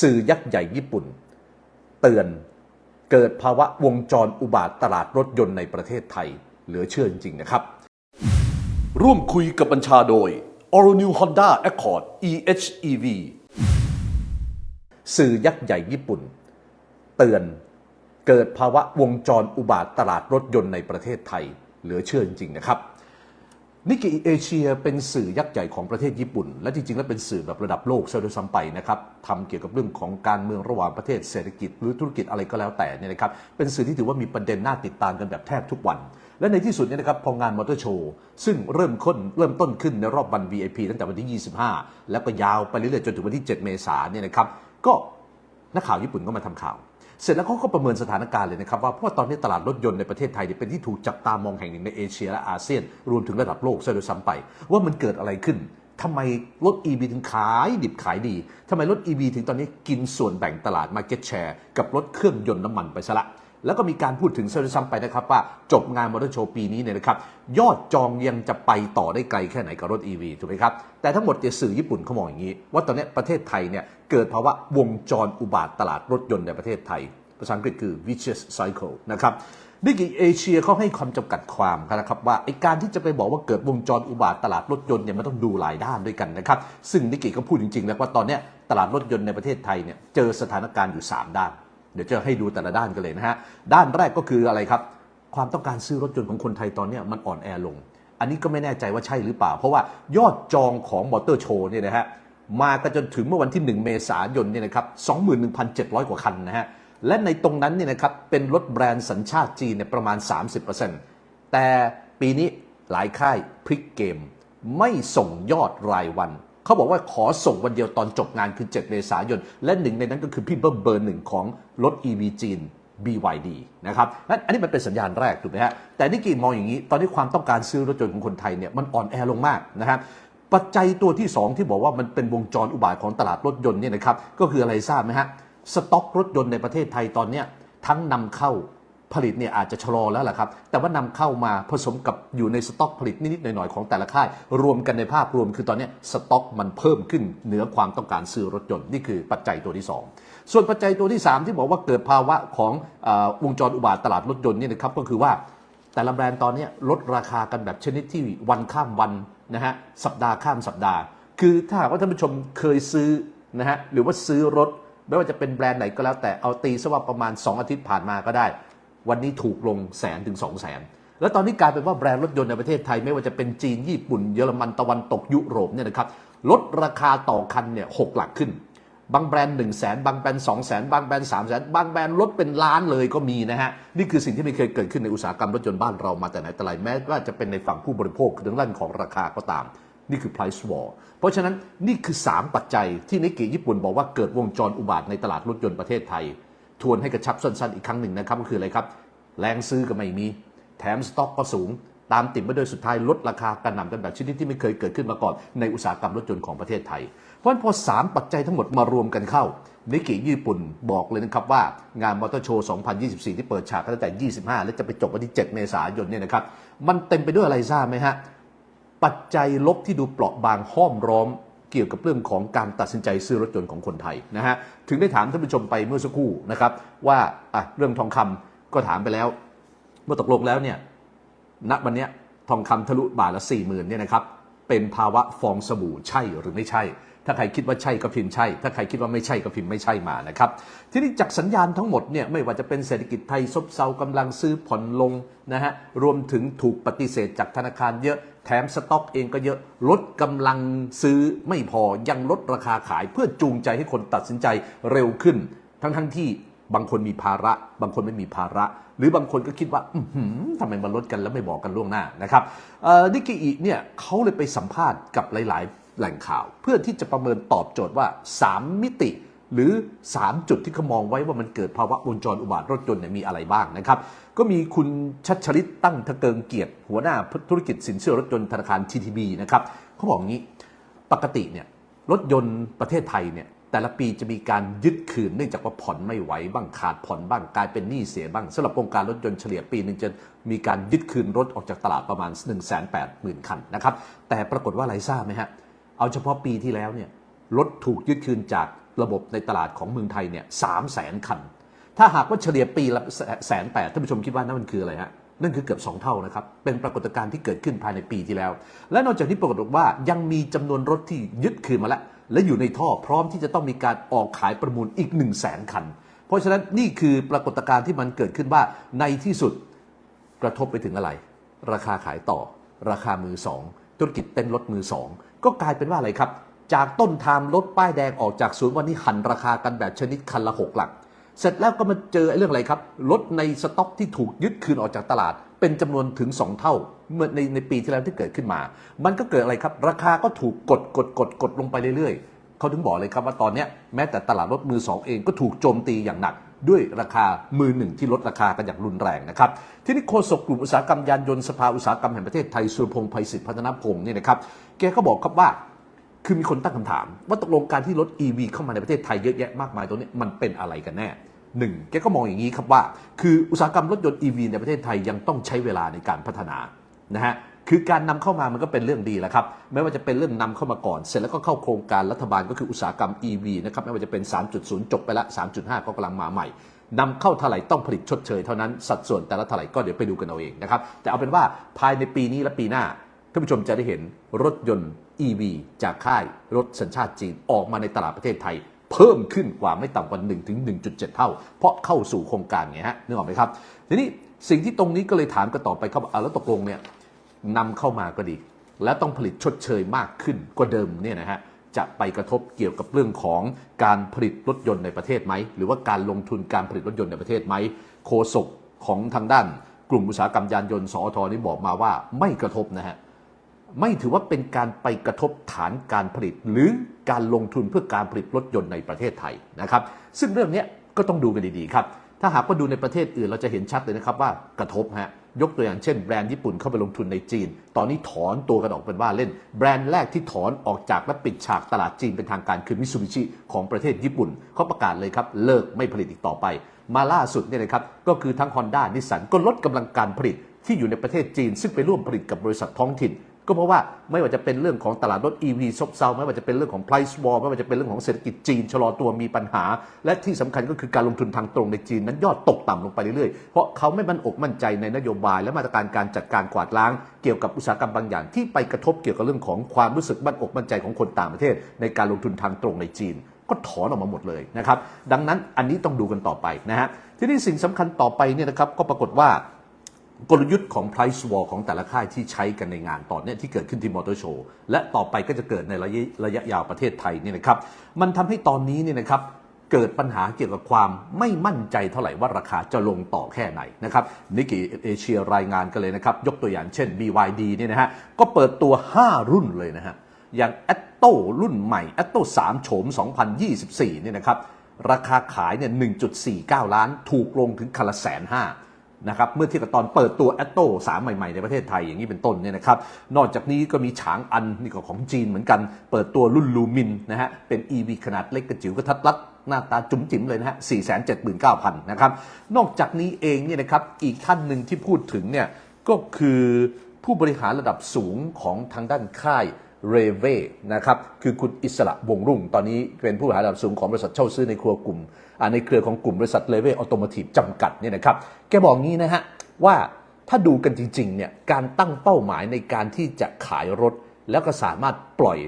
สื่อยักษ์ใหญ่ญี่ปุ่น เตือนเกิดภาวะวงจรอุบาทตลาดรถยนต์ในประเทศไทย เหลือเชื่อจริง ๆ นะครับ ร่วมคุยกับบัญชาโดย All New Honda Accord EHEV สื่อยักษ์ใหญ่ญี่ปุ่น เตือนเกิดภาวะวงจรอุบาทตลาดรถยนต์ในประเทศไทย เหลือเชื่อจริง ๆ นะครับ นิกเกอิเอเชียเป็นสื่อยักษ์ใหญ่ของประเทศญี่ปุ่น และจริงๆ แล้วเป็นสื่อแบบระดับโลกซะด้วยซ้ำไปนะครับทำเกี่ยวกับเรื่องของการเมืองระหว่างประเทศเศรษฐกิจ หรือธุรกิจอะไรก็แล้วแต่เนี่ยนะครับเป็นสื่อที่ถือว่ามีประเด็นน่าติดตามกันแบบแทบทุกวัน และในที่สุดเนี่ยนะครับพองานมอเตอร์โชว์ซึ่งเริ่มค้นเริ่มต้นขึ้นในรอบวัน VIP ตั้งแต่วันที่ 25 แล้วก็ยาวไปเรื่อยๆจนถึงวันที่ 7 เมษายนเนี่ยนะครับก็นักข่าวญี่ปุ่นก็มาทำข่าว เสร็จแล้วเขาก็ประเมินสถานการณ์เลยนะครับว่าเพราะว่าตอนนี้ตลาดรถยนต์ในประเทศไทยเป็นที่ถูกจับตามองแห่งหนึ่งในเอเชียและอาเซียน รวมถึงระดับโลกซะโดยซ้ำไป ว่ามันเกิดอะไรขึ้นทำไมรถ EV ถึงขายดิบขายดีทำไมรถ EV ถึงตอนนี้กินส่วนแบ่งตลาด Market Share กับรถเครื่องยนต์น้ำมันไปซะละ แล้วก็มีการพูดถึงซะด้วยซ้ำไปนะครับว่าจบงานมอเตอร์โชว์ปีนี้เนี่ยนะครับยอดจองยังจะไปต่อได้ไกลแค่ไหนกับรถ EV ถูกไหมครับ แต่ทั้งหมดเนี่ยสื่อญี่ปุ่นเขามองอย่างนี้ ว่าตอนนี้ประเทศไทยเนี่ยเกิดภาวะวงจรอุบาทตลาดรถยนต์ในประเทศไทย ภาษาอังกฤษคือ vicious cycle นะครับนิกเกเอเชียเขาให้ความจำกัดความนะครับว่าไอการที่จะไปบอกว่าเกิดวงจรอุบาทตลาดรถยนต์เนี่ยมันต้องดูหลายด้านด้วยกันนะครับ ซึ่งนิกเกก็พูดจริงๆแล้วว่าตอนนี้ตลาดรถยนต์ในประเทศไทยเนี่ยเจอสถานการณ์อยู่ 3 ด้าน เดี๋ยวจะให้ดูแต่ละด้านกันเลยนะฮะ ด้านแรกก็คืออะไรครับ ความต้องการซื้อรถยนต์ของคนไทยตอนนี้มันอ่อนแอลง อันนี้ก็ไม่แน่ใจว่าใช่หรือเปล่า เพราะว่ายอดจองของมอเตอร์โชว์เนี่ยนะฮะ มากันจนถึงเมื่อวันที่ 1 เมษายนเนี่ยนะครับ21,700 กว่าคันนะฮะ และในตรงนั้นเนี่ยนะครับ เป็นรถแบรนด์สัญชาติจีนเนี่ยประมาณ 30%แต่ปีนี้หลายค่ายพลิกเกม ไม่ส่งยอดรายวัน เขาบอกว่าขอส่งวันเดียวตอนจบงานคือ 7 เมษายน และหนึ่งในนั้นก็คือพี่เบิ้มเบอร์หนึ่งของรถ EV จีน BYD นะครับนั่นอันนี้มันเป็นสัญญาณแรกถูกไหมฮะ แต่นิกกี้มองอย่างนี้ ตอนนี้ความต้องการซื้อรถยนต์ของคนไทยเนี่ยมันอ่อนแอลงมากนะครับ ปัจจัยตัวที่ 2 ที่บอกว่ามันเป็นวงจรอุบาทของตลาดรถยนต์เนี่ยนะครับ ก็คืออะไรทราบไหมฮะ สต็อกรถยนต์ในประเทศไทยตอนเนี้ยทั้งนำเข้า ผลิตเนี่ยอาจจะชะลอแล้วล่ะครับ แต่ว่านำเข้ามาผสมกับอยู่ในสต็อกผลิตนิดๆหน่อยๆของแต่ละค่าย รวมกันในภาพรวมคือตอนนี้สต็อกมันเพิ่มขึ้นเหนือความต้องการซื้อรถยนต์นี่คือปัจจัยตัวที่ 2 ส่วนปัจจัยตัวที่ 3 ที่บอกว่าเกิดภาวะของออวงจรอุบาทตลาดรถยนต์เนี่ยนะครับก็คือว่าแต่ละแบรนด์ตอนนี้ลดราคากันแบบชนิดที่วันข้ามวันนะฮะสัปดาห์ข้ามสัปดาห์ คือถ้าหากว่าท่านผู้ชมเคยซื้อนะฮะหรือว่าซื้อรถไม่ว่าจะเป็นแบรนด์ไหนก็แล้วแต่เอาตีซะว่าประมาณ 2 อาทิตย์ผ่านมาก็ได้ วันนี้ถูกลงแสนถึง2 0 0แสนแล้วตอนนี้กลายเป็นว่าแบรนด์รถยนต์ในประเทศไทยไม่ว่าจะเป็นจีนญี่ปุ่น เยอรมันตะวันตกยุโรปเนี่ยนะครับลดราคาต่อคันเนี่ยหกหลักขึ้น บางแบรนด์1นึ่งแสนบางแบรนด์สองแสนบางแบรนด์สามแสนบางแบรนด์ลดเป็นล้านเลยก็มีนะฮะนี่คือสิ่งที่ไม่เคยเกิดขึ้นในอุตสาหกรรมรถยนต์บ้านเรามาแต่ไหนแต่ไรแม้ว่าจะเป็นในฝั่งผู้บริโภคคือทางด้านของราคาก็ตามนี่คือ price war เพราะฉะนั้นนี่คือ 3 ปัจจัยที่นิกเกิญี่ปุ่นบอกว่าเกิดวงจรอุบาทในตลาดรถยนต์ประเทศไทย ทวนให้กระชับสั้นๆอีกครั้งหนึ่งนะครับก็คืออะไรครับ แรงซื้อก็ไม่มี แถมสต็อกก็สูง ตามติดมาโดยสุดท้ายลดราคากระหน่ำกันแบบชนิดที่ไม่เคยเกิดขึ้นมาก่อนในอุตสาหกรรมรถยนต์ของประเทศไทย เพราะฉะนั้นพอ 3 ปัจจัยทั้งหมดมารวมกันเข้านิกเกิญี่ปุ่นบอกเลยนะครับว่างานมอเตอร์โชว์ 2024 ที่เปิดฉากตั้งแต่ 25 และจะไปจบวันที่ 7 เมษายนเนี่ยนะครับมันเต็มไปด้วยอะไรทราบไหมฮะปัจจัยลบที่ดูเปราะบางห้อมร้อม เกี่ยวกับเรื่องของการตัดสินใจซื้อรถยนต์ของคนไทยนะฮะถึงได้ถามท่านผู้ชมไปเมื่อสักครู่นะครับว่าอะเรื่องทองคำก็ถามไปแล้วเมื่อตกลงแล้วเนี่ยณวันเนี้ยทองคำทะลุบาทละ4 0,000เนี่ยนะครับเป็นภาวะฟองสบู่ใช่หรือไม่ใช่ ถ้าใครคิดว่าใช่ก็พิมพ์ใช่ ถ้าใครคิดว่าไม่ใช่ก็พิมพ์ไม่ใช่มานะครับ ทีนี้จากสัญญาณทั้งหมดเนี่ยไม่ว่าจะเป็นเศรษฐกิจไทยซบเซากำลังซื้อผ่อนลงนะฮะรวมถึงถูกปฏิเสธจากธนาคารเยอะ แถมสต็อกเองก็เยอะลดกำลังซื้อไม่พอยังลดราคาขายเพื่อจูงใจให้คนตัดสินใจเร็วขึ้น ทั้งทั้งๆที่บางคนมีภาระ บางคนไม่มีภาระ หรือบางคนก็คิดว่าทำไมมันลดกันแล้วไม่บอกกันล่วงหน้านะครับนิกเกอิเนี่ยเขาเลยไปสัมภาษณ์กับหลาย ๆ แหล่งข่าว เพื่อที่จะประเมินตอบโจทย์ว่า 3 มิติ หรือ 3 จุดที่เขามองไว้ว่ามันเกิดภาวะวงจรอุบาทรถยนต์เนี่ยมีอะไรบ้างนะครับ ก็มีคุณชัดชริตตั้งทะเกิงเกียรติ หัวหน้าธุรกิจสินเชื่อรถยนต์ธนาคาร TTB นะครับเขาบอกงี้ปกติเนี่ยรถยนต์ประเทศไทยเนี่ยแต่ละปีจะมีการยึดคืนเนื่องจากว่าผ่อนไม่ไหวบ้างขาดผ่อนบ้างกลายเป็นหนี้เสียบ้างสำหรับโครงการรถยนต์เฉลี่ยปีหนึ่งจะมีการยึดคืนรถออกจากตลาดประมาณ 1 8 0 0 0 0 คันนะครับแต่ปรากฏว่าอะไรทราบไหมฮะเอาเฉพาะปีที่แล้วเนี่ยรถถูกยึดคืนจาก ระบบในตลาดของเมืองไทยเนี่ยสามแสนคัน ถ้าหากว่าเฉลี่ยปีละแสนแปดท่านผู้ชมคิดว่านั่นมันคืออะไรฮะนั่นคือเกือบ 2 เท่านะครับ เป็นปรากฏการณ์ที่เกิดขึ้นภายในปีที่แล้ว และนอกจากนี้ปรากฏว่ายังมีจำนวนรถที่ยึดคืนมาแล้ว และอยู่ในท่อพร้อมที่จะต้องมีการออกขายประมูลอีก 1 0 0 0 0แสนคัน เพราะฉะนั้นนี่คือปรากฏการณ์ที่มันเกิดขึ้นว่าในที่สุดกระทบไปถึงอะไร ราคาขายต่อ ราคามือสองธุรกิจเต้นรถมือสองก็กลายเป็นว่าอะไรครับ จากต้นทางรถป้ายแดงออกจากศูนย์วันนี้หันราคากันแบบชนิดคันละหกหลัก เสร็จแล้วก็มาเจอไอ้เรื่องอะไรครับรถในสต็อกที่ถูกยึดคืนออกจากตลาด เป็นจำนวนถึง 2 เท่า เมื่อในในปีที่แล้วที่เกิดขึ้นมา มันก็เกิดอะไรครับ ราคาก็ถูกกดกดกดกดลงไปเรื่อยๆ เขาถึงบอกเลยครับว่าตอนเนี้ยแม้แต่ตลาดรถมือสองเองก็ถูกโจมตีอย่างหนักด้วยราคามือหนึ่งที่ลดราคากันอย่างรุนแรงนะครับ ที่นี่โฆษกกลุ่มอุตสาหกรรมยานยนต์สภาอุตสาหกรรมแห่งประเทศไทยสุรพงษ์ไพศิษฐ์พัฒนพงศ์นี่นะครับแกก็บอกครับว่า คือมีคนตั้งคำถาม ว่าตกลงการที่รถ EV เข้ามาในประเทศไทยเยอะแยะมากมายตรงนี้มันเป็นอะไรกันแน่หนึ่งแกก็มองอย่างนี้ครับว่า คืออุตสาหกรรมรถยนต์ EV ในประเทศไทยยังต้องใช้เวลาในการพัฒนานะฮะคือการนำเข้ามามันก็เป็นเรื่องดีแหละครับไม่ว่าจะเป็นเรื่องนำเข้ามาก่อน เสร็จแล้วก็เข้าโครงการรัฐบาลก็คืออุตสาหกรรม EV นะครับไม่ว่าจะเป็น 3.0 จบไปละ 3.5 ก็กำลังมาใหม่นำเข้าเท่าไหร่ต้องผลิตชดเชยเท่านั้นสัดส่วนแต่ละเท่าไหร่ก็เดี๋ยวไปดูกันเอาเองนะครับแต่เอาเป็นว่าภายในปีนี้และปีหน้า ท่านผู้ชมจะได้เห็นรถยนต์ EV จากค่ายรถสัญชาติจีนออกมาในตลาดประเทศไทย เพิ่มขึ้นกว่าไม่ต่ำกว่า1ถึง1.7 เท่า เพราะเข้าสู่โครงการไงฮะนึกออกไหมครับ ทีนี้สิ่งที่ตรงนี้ก็เลยถามกันต่อไปครับว่าแล้วตกลงเนี่ยนำเข้ามาก็ดี และต้องผลิตชดเชยมากขึ้นกว่าเดิมเนี่ยนะฮะจะไปกระทบเกี่ยวกับเรื่องของการผลิตรถยนต์ในประเทศไหม หรือว่าการลงทุนการผลิตรถยนต์ในประเทศไหมโฆษกของทางด้านกลุ่มอุตสาหกรรมยานยนต์สอทนี่บอกมาว่าไม่กระทบนะฮะ ไม่ถือว่าเป็นการไปกระทบฐานการผลิต หรือการลงทุนเพื่อการผลิตรถยนต์ในประเทศไทยนะครับ ซึ่งเรื่องนี้ก็ต้องดูกันดีๆครับ ถ้าหากว่าดูในประเทศอื่นเราจะเห็นชัดเลยนะครับว่ากระทบฮะยกตัวอย่างเช่นแบรนด์ญี่ปุ่นเข้าไปลงทุนในจีน ตอนนี้ถอนตัวกันออกเป็นว่าเล่น แบรนด์แรกที่ถอนออกจากและปิดฉากตลาดจีนเป็นทางการคือมิซูบิชิของประเทศญี่ปุ่นเขาประกาศเลยครับเลิกไม่ผลิตอีกต่อไป มาล่าสุดเนี่ยนะครับก็คือทั้ง Honda นิสสันก็ลดกำลังการผลิตที่อยู่ในประเทศจีน ซึ่งไปร่วมผลิตกับบริษัทท้องถิ่น ก็เพราะว่าไม่ว่าจะเป็นเรื่องของตลาดรถ EV ซบเซาไม่ว่าจะเป็นเรื่องของ price war ไม่ว่าจะเป็นเรื่องของเศรษฐกิจจีนชะลอตัวมีปัญหา และที่สำคัญก็คือการลงทุนทางตรงในจีนนั้นยอดตกต่ำลงไปเรื่อยๆ เพราะเขาไม่มั่นอกมั่นใจในนโยบาย และมาตรการการจัดการกวาดล้าง เกี่ยวกับอุตสาหกรรมบางอย่าง ที่ไปกระทบเกี่ยวกับเรื่องของความรู้สึกมั่นอกมั่นใจของคนต่างประเทศ ในการลงทุนทางตรงในจีน ก็ถอนออกมาหมดเลยนะครับดังนั้นอันนี้ต้องดูกันต่อไปนะฮะทีนี้สิ่งสำคัญต่อไปเนี่ยนะครับก็ปรากฏว่า กลยุทธ์ของ price war ของแต่ละค่ายที่ใช้กันในงานตอนนี้ที่เกิดขึ้นที่มอเตอร์โชว์และต่อไปก็จะเกิดในระยะระยะยาวประเทศไทยนี่นะครับ มันทำให้ตอนนี้เนี่ยนะครับเกิดปัญหาเกี่ยวกับความไม่มั่นใจเท่าไหร่ว่าราคาจะลงต่อแค่ไหนนะครับนิก e เอเชียรายงานกันเลยนะครับ ยกตัวอย่างเช่น BYD เนี่ยนะฮะก็เปิดตัว 5 รุ่นเลยนะฮะอย่าง a t t o รุ่นใหม่ a t t o 3 โฉม 2024 เนี่ยนะครับราคาขายเนี่ย 1.49 ล้านถูกลงถึงคันละแสนห้า นะครับเมื่อเทียบกับตอนเปิดตัว a t t o 3ใหม่ ๆ ในประเทศไทยอย่างนี้เป็นต้นเนี่ยนะครับนอกจากนี้ก็มีฉางอันนี่ก็ของจีนเหมือนกัน เปิดตัวรุ่นลูมินนะฮะเป็น EV ขนาดเล็กกระจิ๋วกระทัดรัดหน้าตาจุ๋มจิ๋มเลยนะฮะ 479,000 นะครับ นอกจากนี้เองเนี่ยนะครับ อีกท่านหนึ่งที่พูดถึงเนี่ยก็คือผู้บริหารระดับสูงของทางด้านค่าย เรเวนะครับคือคุณอิสระวงรุ่ง ตอนนี้เป็นผู้บริหารระดับสูงของบริษัทเช่าซื้อในครัวกลุ่มในเครือของกลุ่มบริษัทเลเวออโตโมทีฟจำกัดเนี่ยนะครับแกบอกงี้นะฮะว่าถ้าดูกันจริงๆเนี่ยการตั้งเป้าหมายในการที่จะขายรถ แล้วก็สามารถปล่อย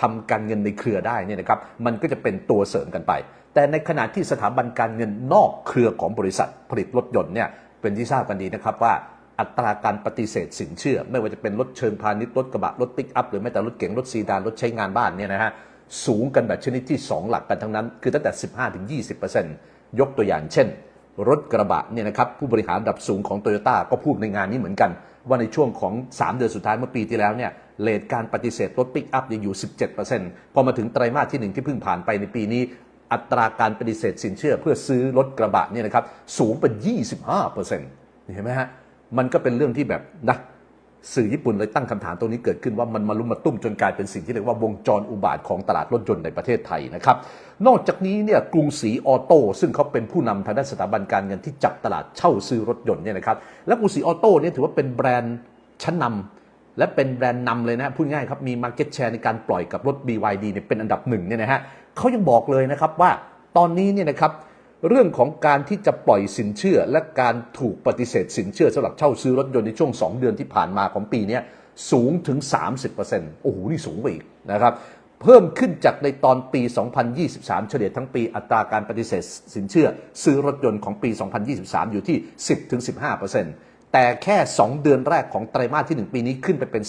ทำการเงินในเครือได้เนี่ยนะครับมันก็จะเป็นตัวเสริมกันไป แต่ในขณะที่สถาบันการเงินนอกเครือของบริษัทผลิตรถยนต์เนี่ยเป็นที่ทราบกันดีนะครับว่า อัตราการปฏิเสธสินเชื่อ ไม่ว่าจะเป็นรถเชิงพาณิชย์รถกระบะรถปิกอัพหรือแม้แต่รถเก๋งรถซีดานรถใช้งานบ้านเนี่ยนะฮะสูงกันแบบชนิดที่ 2 หลักกันทั้งนั้น คือตั้งแต่ 15-20%ยกตัวอย่างเช่น รถกระบะเนี่ยนะครับผู้บริหารระดับสูงของโตโยต้าก็พูดในงานนี้เหมือนกัน ว่าในช่วงของ 3 เดือนสุดท้ายเมื่อปีที่แล้วเนี่ยเลทการปฏิเสธรถปิกอัพยังอยู่ 17%พอมาถึงไตรมาสที่ 1 ที่เพิ่งผ่านไปในปีนี้อัตราการปฏิเสธสินเชื่อเพื่อซื้อรถกระบะเนี่ยนะครับสูงเป็น 25%เห็นไหมฮะ มันก็เป็นเรื่องที่แบบนะสื่อญี่ปุ่นเลยตั้งคำถามตรงนี้เกิดขึ้นว่ามันมาลุมมาตุ้มจนกลายเป็นสิ่งที่เรียกว่าวงจรอุบาทของตลาดรถยนต์ในประเทศไทยนะครับ นอกจากนี้เนี่ยกรุงศรีออโต้ซึ่งเขาเป็นผู้นำทางด้านสถาบันการเงินที่จับตลาดเช่าซื้อรถยนต์เนี่ยนะครับ และกรุงศรีออโต้เนี่ยถือว่าเป็นแบรนด์ชั้นนำและเป็นแบรนด์นำเลยนะพูดง่ายครับมี Market Share ในการปล่อยกับรถ BYD เนี่ยเป็นอันดับหนึ่งเนี่ยนะฮะเขายังบอกเลยนะครับว่าตอนนี้เนี่ยนะครับ เรื่องของการที่จะปล่อยสินเชื่อ และการถูกปฏิเสธสินเชื่อสำหรับเช่าซื้อรถยนต์ในช่วง 2 เดือนที่ผ่านมาของปีนี้สูงถึง 30%โอ้โห นี่สูงไปอีกนะครับเพิ่มขึ้นจากในตอนปี 2023 เฉลี่ยทั้งปีอัตราการปฏิเสธสินเชื่อ ซื้อรถยนต์ของปี 2023 อยู่ที่ 10-15%แต่แค่ 2 เดือนแรกของไตรมาสที่ 1 ปีนี้ขึ้นไปเป็น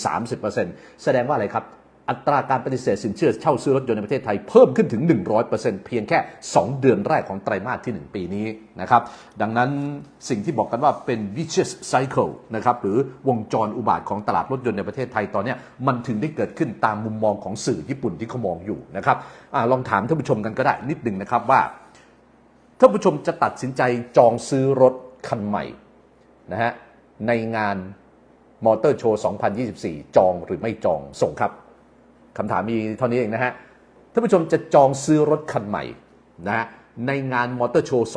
30%แสดงว่าอะไรครับ อัตราการปฏิเสธสินเชื่อเช่าซื้อรถยนต์ในประเทศไทยเพิ่มขึ้นถึง 100%เพียงแค่ 2 เดือนแรกของไตรมาสที่ 1 ปีนี้นะครับ ดังนั้นสิ่งที่บอกกันว่าเป็น vicious cycle นะครับหรือวงจรอุบาทของตลาดรถยนต์ในประเทศไทยตอนนี้มันถึงได้เกิดขึ้นตามมุมมองของสื่อญี่ปุ่นที่เขามองอยู่นะครับอลองถามท่านผู้ชมกันก็ได้นิดหนึ่งนะครับว่าท่านผู้ชมจะตัดสินใจจองซื้อรถคันใหม่นะฮะในงานมอเตอร์โชว์ 2024 จองหรือไม่จองส่งครับ คำถามมีเท่านี้เองนะฮะท่านผู้ชมจะจองซื้อรถคันใหม่นะฮะในงานมอเตอร์โชว์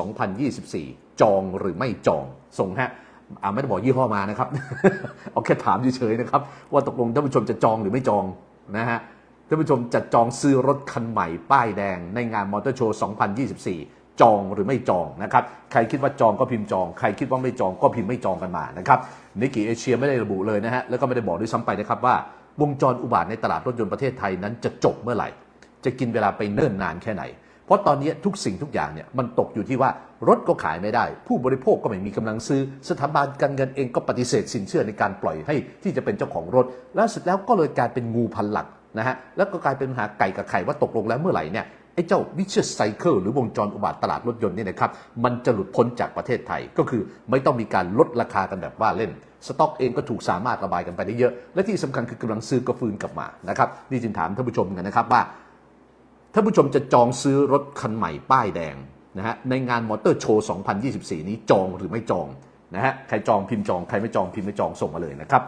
2024 จองหรือไม่จองส่งฮะอ่าไม่ได้บอกยี่ห้อมานะครับ เอาแค่ถามเฉยๆนะครับ ว่าตกลงท่านผู้ชมจะจองหรือไม่จองนะฮะท่านผู้ชมจะจองซื้อรถคันใหม่ ป้ายแดง ในงานมอเตอร์โชว์ 2024 จองหรือไม่จองนะครับ ใครคิดว่าจองก็พิมพ์จอง ใครคิดว่าไม่จองก็พิมพ์ไม่จองกันมานะครับนิกกี้เอเชียไม่ได้ระบุเลยนะฮะแล้วก็ไม่ได้บอกด้วยซ้ำไปนะครับว่า วงจรอุบาทในตลาดรถยนต์ประเทศไทยนั้นจะจบเมื่อไหร่ จะกินเวลาไปเนิ่นนานแค่ไหน เพราะตอนนี้ทุกสิ่งทุกอย่างเนี่ยมันตกอยู่ที่ว่ารถก็ขายไม่ได้ ผู้บริโภคก็ไม่มีกำลังซื้อ สถาบันการเงินเองก็ปฏิเสธสินเชื่อในการปล่อยให้ที่จะเป็นเจ้าของรถ แล้วเสร็จแล้วก็เลยกลายเป็นงูพันหลักนะฮะแล้วก็กลายเป็นปัญหาไก่กับไข่ว่าตกลงแล้วเมื่อไหร่เนี่ยไอ้เจ้า vicious cycle หรือวงจรอุบาทตลาดรถยนต์นี่นะครับมันจะหลุดพ้นจากประเทศไทยก็คือไม่ต้องมีการลดราคากันแบบว่าเล่น สต็อกเองก็ถูกสามารถระบายกันไปได้เยอะ และที่สำคัญคือกำลังซื้อก็ฟื้นกลับมานะครับนี่จึงถามท่านผู้ชมกันนะครับว่าท่านผู้ชมจะจองซื้อรถคันใหม่ป้ายแดงนะฮะในงานมอเตอร์โชว์ 2024 นี้จองหรือไม่จองนะฮะใครจองพิมพ์จอง ใครไม่จองพิมพ์ไม่จองส่งมาเลยนะครับ